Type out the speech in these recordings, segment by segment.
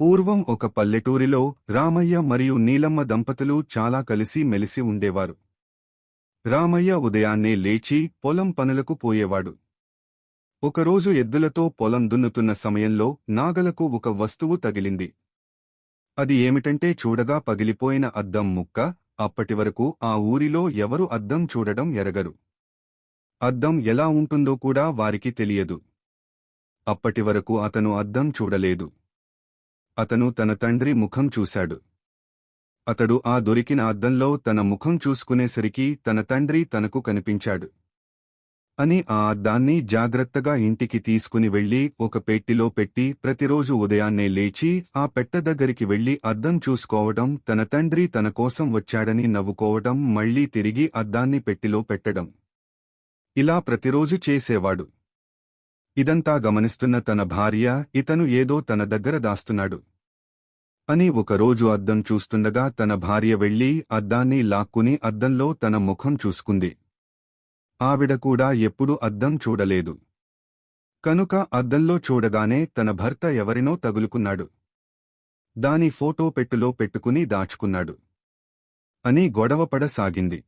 పూర్వం ఒక పల్లెటూరిలో రామయ్య మరియు నీలమ్మ దంపతులు చాలా కలిసి మెలిసి ఉండేవారు. రామయ్య ఉదయాన్నే లేచి పొలం పనులకు పోయేవాడు. ఒకరోజు ఎద్దులతో పొలం దున్నుతున్న సమయంలో నాగలకు ఒక వస్తువు తగిలింది. అది ఏమిటంటే చూడగా పగిలిపోయిన అద్దం ముక్క అప్పటివరకు ఆ ఊరిలో ఎవరు అద్దం చూడడం ఎరగరు. అద్దం ఎలా ఉంటుందో కూడా వారికి తెలియదు. అప్పటివరకు అతను అద్దం చూడలేదు. అతను తన తండ్రి ముఖం చూశాడు. అతడు ఆ దొరికిన అద్దంలో తన ముఖం చూసుకునేసరికి తన తండ్రి తనకు కనిపించాడు. అని ఆ అద్దాన్ని జాగ్రత్తగా ఇంటికి తీసుకుని వెళ్ళి ఒక పెట్టిలో పెట్టి ప్రతిరోజు ఉదయాన్నే లేచి ఆ పెట్ట దగ్గరికి వెళ్ళి అద్దం చూసుకోవడం తన తండ్రి తన కోసం వచ్చాడని నవ్వుకోవడం మళ్ళీ తిరిగి అద్దాన్ని పెట్టిలో పెట్టడం. ఇలా ప్రతిరోజు చేసేవాడు. ఇదంతా గమనిస్తున్న తన భార్య ఇతను ఏదో తన దగ్గర దాస్తున్నాడు. అని ఒకరోజు అద్దం చూస్తుండగా తన భార్య వెళ్ళి అద్దాన్ని లాక్కుని అద్దంలో తన ముఖం చూసుకుంది. ఆవిడ కూడా ఎప్పుడు అద్దం చూడలేదు. కనుక అద్దంలో చూడగానే తన భర్త ఎవరినో తగులుకున్నాడు. దాని ఫోటో పెట్టులో పెట్టుకుని దాచుకున్నాడు. అని గొడవపడసాగింది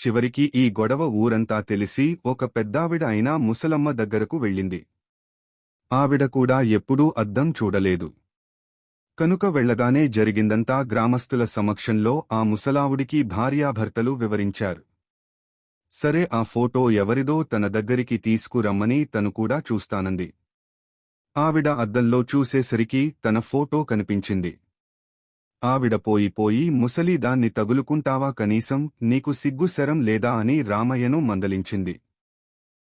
చివరికి ఈ గొడవ ఊరంతా తెలిసి ఒక పెద్దావిడ అయినా ముసలమ్మ దగ్గరకు వెళ్ళింది. ఆవిడ కూడా ఎప్పుడూ అద్దం చూడలేదు. కనుక వెళ్ళగానే జరిగిందంతా గ్రామస్తుల సమక్షంలో ఆ ముసలావుడికి భార్యాభర్తలు వివరించారు. సరే ఆ ఫోటో ఎవరిదో తన దగ్గరికి తీసుకురమ్మని తను కూడా చూస్తానంది. ఆవిడ అద్దంలో చూసేసరికి తన ఫోటో కనిపించింది. ఆవిడ పోయి ముసలి దాన్ని తగులుకుంటావా కనీసం నీకు సిగ్గుశరం లేదా అని రామయ్యను మందలించింది.